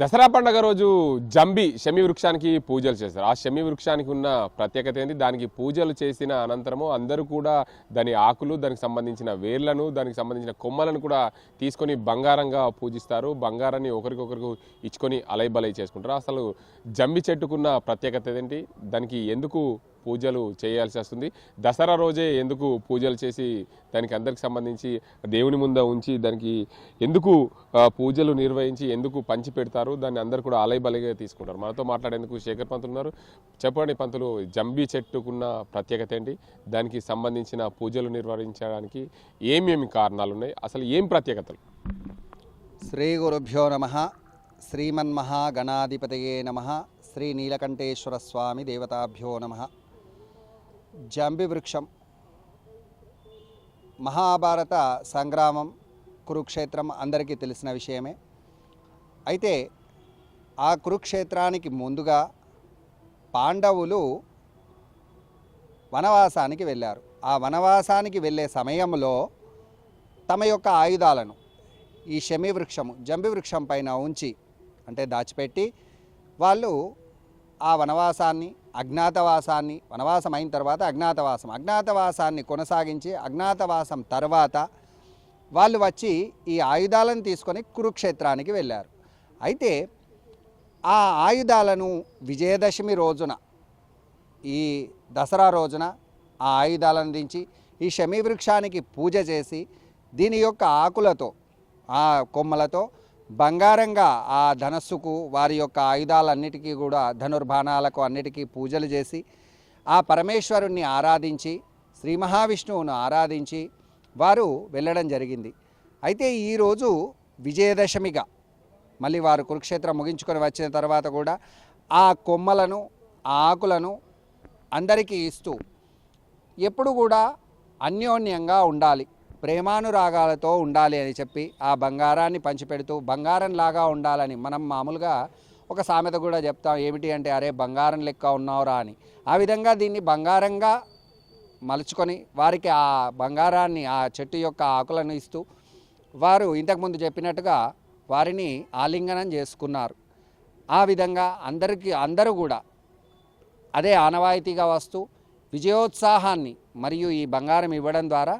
దసరా పండగ రోజు జంబి శమి వృక్షానికి పూజలు చేస్తారు. ఆ శమి వృక్షానికి ఉన్న ప్రత్యేకత ఏంటి? దానికి పూజలు చేసిన అనంతరము అందరూ కూడా దాని ఆకులు దానికి సంబంధించిన వేర్లను దానికి సంబంధించిన కొమ్మలను కూడా తీసుకొని బంగారంగా పూజిస్తారు. బంగారాన్ని ఒకరికొకరికి ఇచ్చుకొని అలైబలై చేసుకుంటారు. అసలు జంబి చెట్టుకున్న ప్రత్యేకత ఏంటి? దానికి ఎందుకు పూజలు చేయాల్సి వస్తుంది. దసరా రోజే ఎందుకు పూజలు చేసి దానికి అందరికి సంబంధించి దేవుని ముంద ఉంచి దానికి ఎందుకు పూజలు నిర్వహించి ఎందుకు పంచి పెడతారు? దాన్ని అందరు కూడా అలైబలిగా తీసుకుంటారు. మనతో మాట్లాడేందుకు శేఖర్ పంతులు ఉన్నారు. చెప్పండి పంతులు జంబీ చెట్టుకున్న ప్రత్యేకత ఏంటి? దానికి సంబంధించిన పూజలు నిర్వహించడానికి ఏమేమి కారణాలు ఉన్నాయి అసలు ఏం ప్రత్యేకతలు? శ్రీ గురుభ్యో నమ. శ్రీమన్మహాగణాధిపతయే నమ. శ్రీ నీలకంఠేశ్వర స్వామి దేవతాభ్యో నమ. జంబి వృక్షం మహాభారత సంగ్రామం కురుక్షేత్రం అందరికీ తెలిసిన విషయమే. అయితే ఆ కురుక్షేత్రానికి ముందుగా పాండవులు వనవాసానికి వెళ్ళారు. ఆ వనవాసానికి వెళ్ళే సమయంలో తమ యొక్క ఆయుధాలను ఈ శమి వృక్షము జంబి వృక్షం పైన ఉంచి అంటే దాచిపెట్టి వాళ్ళు ఆ వనవాసాన్ని అజ్ఞాతవాసాన్ని వనవాసం అయిన తర్వాత అజ్ఞాతవాసం. అజ్ఞాతవాసాన్ని కొనసాగించి అజ్ఞాతవాసం తర్వాత వాళ్ళు వచ్చి ఈ ఆయుధాలను తీసుకొని కురుక్షేత్రానికి వెళ్ళారు. అయితే ఆ ఆయుధాలను విజయదశమి రోజున ఈ దసరా రోజున ఆ ఆయుధాలను దించి ఈ శమీవృక్షానికి పూజ చేసి దీని యొక్క ఆకులతో ఆ కొమ్మలతో బంగారంగా ఆ ధనస్సుకు వారి యొక్క ఆయుధాలన్నిటికీ కూడా ధనుర్బాణాలకు అన్నిటికీ పూజలు చేసి ఆ పరమేశ్వరుణ్ణి ఆరాధించి శ్రీ మహావిష్ణువును ఆరాధించి వారు వెళ్ళడం జరిగింది. అయితే ఈరోజు విజయదశమిగా మళ్ళీ వారు కురుక్షేత్రం ముగించుకొని వచ్చిన తర్వాత కూడా ఆ కొమ్మలను ఆ ఆకులను అందరికీ ఇస్తూ ఎప్పుడు కూడా అన్యోన్యంగా ఉండాలి. ప్రేమానురాగాలతో ఉండాలి అని చెప్పి ఆ బంగారాన్ని పంచిపెడుతూ బంగారం లాగా ఉండాలని మనం మామూలుగా ఒక సామెత కూడా చెప్తాం. ఏమిటి అంటే అరే బంగారం లెక్క ఉన్నావురా అని. ఆ విధంగా దీన్ని బంగారంగా మలుచుకొని వారికి ఆ బంగారాన్ని ఆ చెట్టు యొక్క ఆకులను ఇస్తూ వారు ఇంతకుముందు చెప్పినట్టుగా వారిని ఆలింగనం చేసుకున్నారు. ఆ విధంగా అందరికీ అందరూ కూడా అదే ఆనవాయితీగా వస్తూ విజయోత్సాహాన్ని మరియు ఈ బంగారం ఇవ్వడం ద్వారా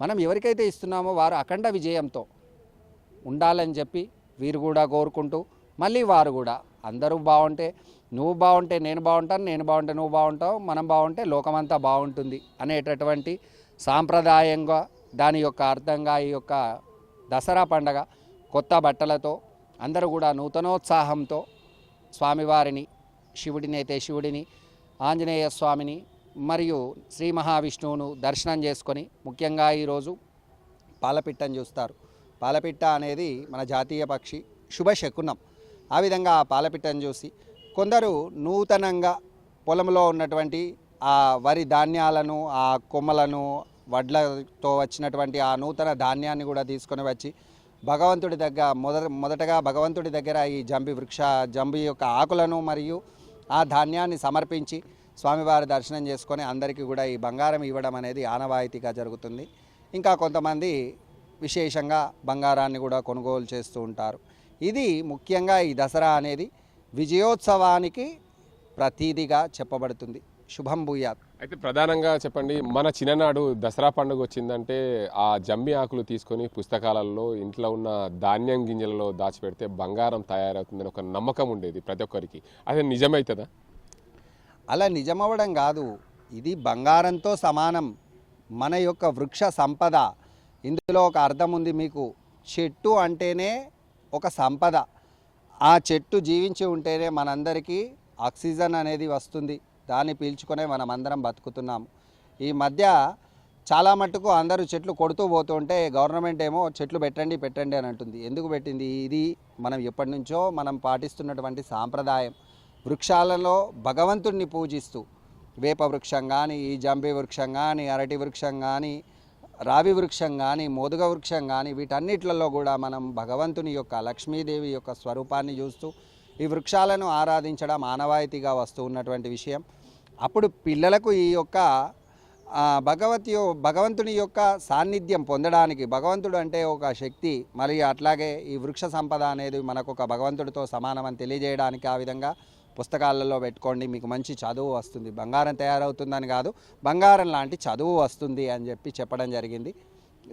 మనం ఎవరికైతే ఇస్తున్నామో వారు అఖండ విజయంతో ఉండాలని చెప్పి వీరు కూడా కోరుకుంటూ మళ్ళీ వారు కూడా అందరూ బాగుంటే నువ్వు బాగుంటే నేను బాగుంటాను నేను బాగుంటే నువ్వు బాగుంటావు మనం బాగుంటే లోకమంతా బాగుంటుంది అనేటటువంటి సాంప్రదాయంగా దాని యొక్క అర్థంగా ఈ యొక్క దసరా పండగ కొత్త బట్టలతో అందరూ కూడా నూతనోత్సాహంతో స్వామివారిని శివుడిని అయితే శివుడిని ఆంజనేయ స్వామిని మరియు శ్రీ మహావిష్ణువును దర్శనం చేసుకొని ముఖ్యంగా ఈరోజు పాలపిట్టను చూస్తారు. పాలపిట్ట అనేది మన జాతీయ పక్షి శుభశకునం ఆ విధంగా ఆ పాలపిట్టను చూసి కొందరు నూతనంగా పొలంలో ఉన్నటువంటి ఆ వరి ధాన్యాలను ఆ కొమ్మలను వడ్లతో వచ్చినటువంటి ఆ నూతన ధాన్యాన్ని కూడా తీసుకొని వచ్చి భగవంతుడి దగ్గర మొదట మొదటగా భగవంతుడి దగ్గర ఈ జంబి వృక్ష జంబి యొక్క ఆకులను మరియు ఆ ధాన్యాన్ని సమర్పించి స్వామివారి దర్శనం చేసుకొని అందరికీ కూడా ఈ బంగారం ఇవ్వడం అనేది ఆనవాయితీగా జరుగుతుంది. ఇంకా కొంతమంది విశేషంగా బంగారాన్ని కూడా కొనుగోలు చేస్తూ ఉంటారు. ఇది ముఖ్యంగా ఈ దసరా అనేది విజయోత్సవానికి ప్రతీదిగా చెప్పబడుతుంది. శుభం భూయాత్. అయితే ప్రధానంగా చెప్పండి మన చిన్ననాడు దసరా పండుగ వచ్చిందంటే ఆ జమ్మి ఆకులు తీసుకొని పుస్తకాలలో ఇంట్లో ఉన్న ధాన్యం గింజలలో దాచిపెడితే బంగారం తయారవుతుందని ఒక నమ్మకం ఉండేది ప్రతి ఒక్కరికి. అది నిజమవుతుందా అలా నిజమవ్వడం కాదు. ఇది బంగారంతో సమానం. మన యొక్క వృక్ష సంపద. ఇందులో ఒక అర్థం ఉంది మీకు. చెట్టు అంటేనే ఒక సంపద. ఆ చెట్టు జీవించి ఉంటేనే మనందరికీ ఆక్సిజన్ అనేది వస్తుంది. దాన్ని పీల్చుకునే మనం అందరం బతుకుతున్నాము ఈ మధ్య చాలా మట్టుకు అందరూ చెట్లు కొడుతూ పోతుంటే గవర్నమెంట్ ఏమో చెట్లు పెట్టండి పెట్టండి అని అంటుంది. ఎందుకు పెట్టింది? ఇది మనం ఎప్పటి నుంచో మనం పాటిస్తున్నటువంటి సాంప్రదాయం. వృక్షాలలో భగవంతుడిని పూజిస్తూ వేప వృక్షం కానీ ఈ జంబి వృక్షం కానీ అరటి వృక్షం కానీ రావి వృక్షం కానీ మోదుగ వృక్షం కానీ వీటన్నిట్లలో కూడా మనం భగవంతుని యొక్క లక్ష్మీదేవి యొక్క స్వరూపాన్ని చూస్తూ ఈ వృక్షాలను ఆరాధించడం ఆనవాయితీగా వస్తూ ఉన్నటువంటి విషయం. అప్పుడు పిల్లలకు ఈ యొక్క భగవతి భగవంతుని యొక్క సాన్నిధ్యం పొందడానికి భగవంతుడు అంటే ఒక శక్తి. మరియు అట్లాగే ఈ వృక్ష సంపద అనేది మనకు ఒక భగవంతుడితో సమానం తెలియజేయడానికి ఆ విధంగా పుస్తకాలలో పెట్టుకోండి మీకు మంచి చదువు వస్తుంది. బంగారం తయారవుతుందని కాదు బంగారం లాంటి చదువు వస్తుంది అని చెప్పి చెప్పడం జరిగింది.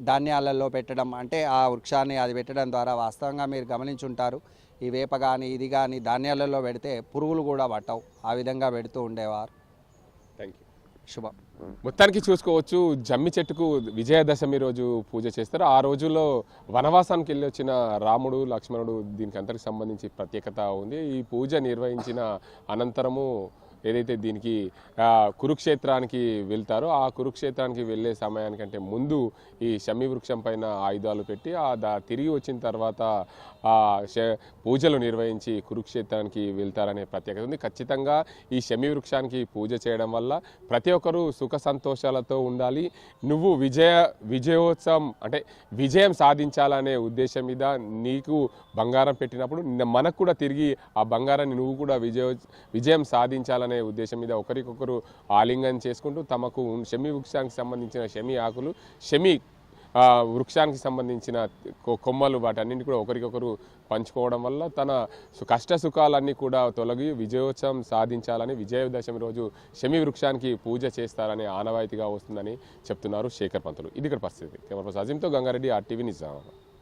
ధాన్యాలలో పెట్టడం అంటే ఆ వృక్షాన్ని అది పెట్టడం ద్వారా వాస్తవంగా మీరు గమనించుంటారు. ఈ వేప కానీ ఇది కానీ ధాన్యాలలో పెడితే పురుగులు కూడా పట్టవు. ఆ విధంగా పెడుతూ ఉండేవారు. థ్యాంక్ యూ శుభ. మొత్తానికి చూసుకోవచ్చు జమ్మి చెట్టుకు విజయదశమి రోజు పూజ చేస్తారు. ఆ రోజుల్లో వనవాసానికి వెళ్ళి వచ్చిన రాముడు లక్ష్మణుడు దీనికి అంతటికి సంబంధించి ప్రత్యేకత ఉంది. ఈ పూజ నిర్వహించిన అనంతరము ఏదైతే దీనికి కురుక్షేత్రానికి వెళ్తారో ఆ కురుక్షేత్రానికి వెళ్ళే సమయానికంటే ముందు ఈ శమి వృక్షం పైన ఆయుధాలు పెట్టి ఆ దా తిరిగి వచ్చిన తర్వాత ఆ శ- పూజలు నిర్వహించి కురుక్షేత్రానికి వెళ్తారనే ప్రత్యేకత ఉంది. ఖచ్చితంగా ఈ శమి వృక్షానికి పూజ చేయడం వల్ల ప్రతి ఒక్కరూ సుఖ సంతోషాలతో ఉండాలి. నువ్వు విజయ విజయోత్సవం అంటే విజయం సాధించాలనే ఉద్దేశం మీద నీకు బంగారం పెట్టినప్పుడు మనకు కూడా తిరిగి ఆ బంగారాన్ని నువ్వు కూడా విజయ విజయం సాధించాలనే ఉద్దేశం మీద ఒకరికొకరు ఆలింగనం చేసుకుంటూ తమకు షమి శమి వృక్షానికి సంబంధించిన శమి ఆకులు శమి వృక్షానికి సంబంధించిన కొ- కొమ్మలు వాటన్నింటి కూడా ఒకరికొకరు పంచుకోవడం వల్ల తన సు- కష్ట సుఖాలన్నీ కూడా తొలగి విజయోత్సవం సాధించాలని విజయదశమి రోజు శమి వృక్షానికి పూజ చేస్తారని ఆనవాయితీగా వస్తుందని చెప్తున్నారు శేఖర్ పంతులు. ఇది ఇక్కడ పరిస్థితి. కెమెరా పర్సన్ అజిమ్తో గంగారెడ్డి ఆర్టీవీ నిజామాబాద్